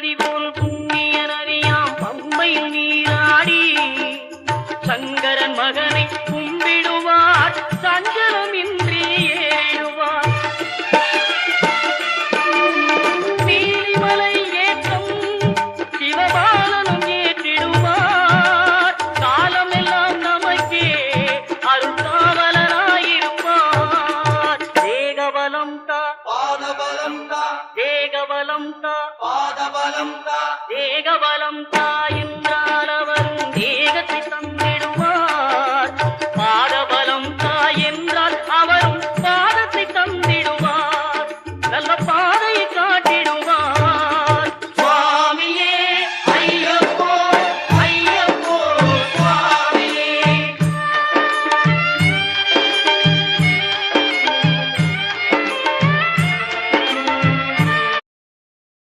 நதி போல் புண்ணியர் அறியாம். பம்மையில் நீராடி சங்கரன் மகனை கும்பிடுவார். பலம் தா வேக பலம் தா பாத பலம் தா வேக பலம் தந்திடுவார். பாத பலம் என்றால் அவரும்